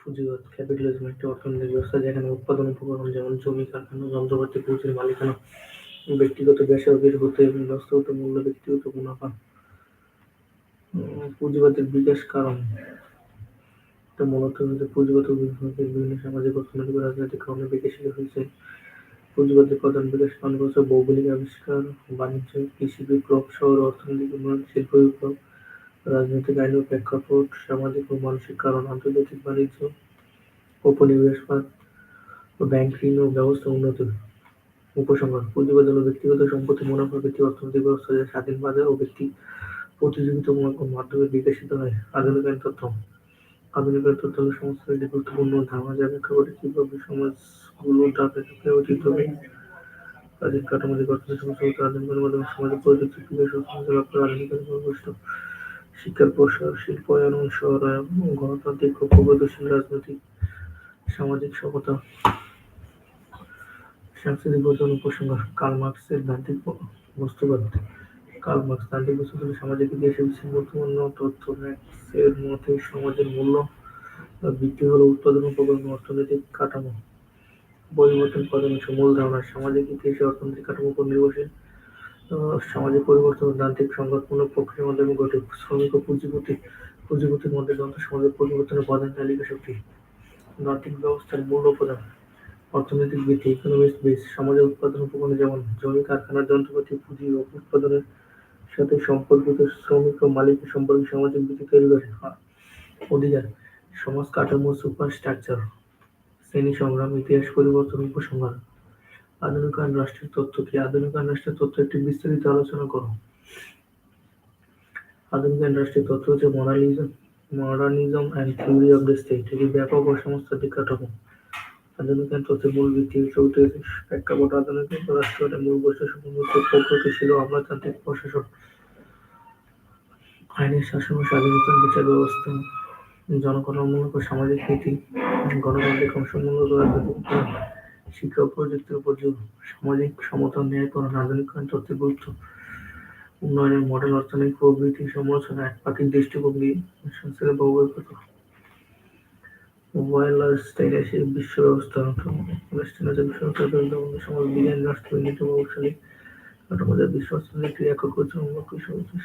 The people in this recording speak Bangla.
পুঁজিবাদ ক্যাপিটালিজম একটি অর্থনৈতিক ব্যবস্থা যেখানে উৎপাদন উপকরণ যেমন জমি, কারখানা, যন্ত্রপাতি, পুঁজির মালিকানা ব্যক্তিগত বেসরকারি হতে বাস্তবত মূল্য ব্যক্তিগত মুনাফা। পুঁজিবাদের বিকাশ কারণ এটা মূলত হচ্ছে পুঁজিগত বিভিন্ন সামাজিক, অর্থনৈতিক রাজনৈতিক কারণে বিকশিত হয়েছে। পুঁজিবাদের প্রধান বিকাশ কারণ হচ্ছে ভৌগোলিক আবিষ্কার, বাণিজ্য, কৃষি বিপ্লব, শহর অর্থনৈতিক উন্নয়ন, শিল্প বিপ্লব, রাজনৈতিক আইন ও প্রেক্ষাপট, সামাজিক ও মানসিক কারণ, আন্তর্জাতিক বাণিজ্য, উপনিবেশবাদ, ব্যাংক ঋণ ও ব্যবস্থা উন্নতি। উপসংহার পুঁজিবাদ হল ব্যক্তিগত সম্পত্তি মুনাফা ভিত্তিক অর্থনৈতিক ব্যবস্থা যা স্বাধীন বাজার ও ব্যক্তি প্রতিযোগিতামূলক মাধ্যমে বিকশিত হয়। আধুনিক আইন তত্ত্ব আধুনিক আইন তত্ত্ব হল একটি গুরুত্বপূর্ণ ধারণা যা ব্যাখ্যা করে কীভাবে সমাজগুলো ধাপে ধাপে অতীত হবে স্বাধীন কাঠামোগত অর্থনৈতিক সমস্যা আধুনিক মাধ্যমে সমাজের প্রযুক্তি বিকাশ ও শিক্ষার প্রসার, শিল্পায়ন, শহরায়ন, গণতান্ত্রিক ও প্রগতিশীল রাজনৈতিক সামাজিক সভ্যতা। সাংস্কৃতিক বর্তমান উপসংহার কার্ল মার্কসের দান্তিক বস্তুবাদ। কার্ল মার্কস দান্তিক বস্তুবাদ সামাজিক ইতিহাসের বিশ্বের বর্তমান তথ্য। ম্যাক্সের মতে সমাজের মূল্য বা ভিত্তি হল উৎপাদন ও অর্থনৈতিক কাঠামো। পরিবর্তন প্রধান মূল ধারণা সামাজিক ইতিহাসে অর্থনৈতিক কাঠামোর উপর নির্ভরশীল। আহ, সামাজিক পরিবর্তন যান্ত্রিক সংঘাতমূলক প্রক্রিয়ার মাধ্যমে ঘটে শ্রমিক ও পুঁজিপতি পুঁজিপতির মধ্যে যন্ত্র সমাজের পরিবর্তনের প্রধান তালিকা শক্তি। আর্থিক ব্যবস্থার মূল উপাদান অর্থনৈতিক ভিত্তি ইকোনমিক বেস সমাজের উৎপাদন উপকরণ যেমন জমি কারখানার যন্ত্রপাতি পুঁজি ও উৎপাদনের সাথে সম্পর্কিত শ্রমিক ও মালিক সম্পর্কে সামাজিক ভিত্তি তৈরি করে। অধিকার সমাজ কাঠামো সুপার স্ট্রাকচার শ্রেণি সংগ্রাম ইতিহাস পরিবর্তন উপসংহার। আধুনিকায়ন রাষ্ট্রের তত্ত্ব কি? আধুনিকায়ন রাষ্ট্রের তত্ত্ব একটি বিস্তারিত আলোচনা করো। আধুনিকায়ন রাষ্ট্রের তত্ত্ব হচ্ছে modernism modernism and theory of the state এটি ব্যাপক ও সমস্তাত্ত্বিক কাঠামো আধুনিকায়ন তত্ত্বের মূল ভিত্তি চৌটি প্রেক্ষাপট আধুনিক রাষ্ট্রের মূল বৈশিষ্ট্য সম্পূর্ণ প্রগতিশীল ও আমলাতান্ত্রিক প্রশাসন। আইনের শাসন ও স্বাধীনতা বিচার ব্যবস্থা জনকল্যাণমূলক ও সামাজিক নীতি, গণতান্ত্রিক অংশমূলক রাজনৈতিক শিক্ষা ও প্রযুক্তির উপর সামাজিক সমতা ও ন্যায়করণ আধুনিকায়ন তত্ত্বের গুরুত্ব উন্নয়নের মডেল অর্থনৈতিক প্রবৃদ্ধি সমালোচনা, এক একপাক্ষিক দৃষ্টিভঙ্গি সংস্থার বহুবৈকত ওয়াইলার স্টাইলে সেই বিশ্ব ব্যবস্থা ওয়েস্টার্নাইজেশন বিশ্ব ব্যবস্থা সমাজ বিজ্ঞান রাষ্ট্র নীতি প্রভাবশালী যা বিশ্ব ও চমক সমাবেশ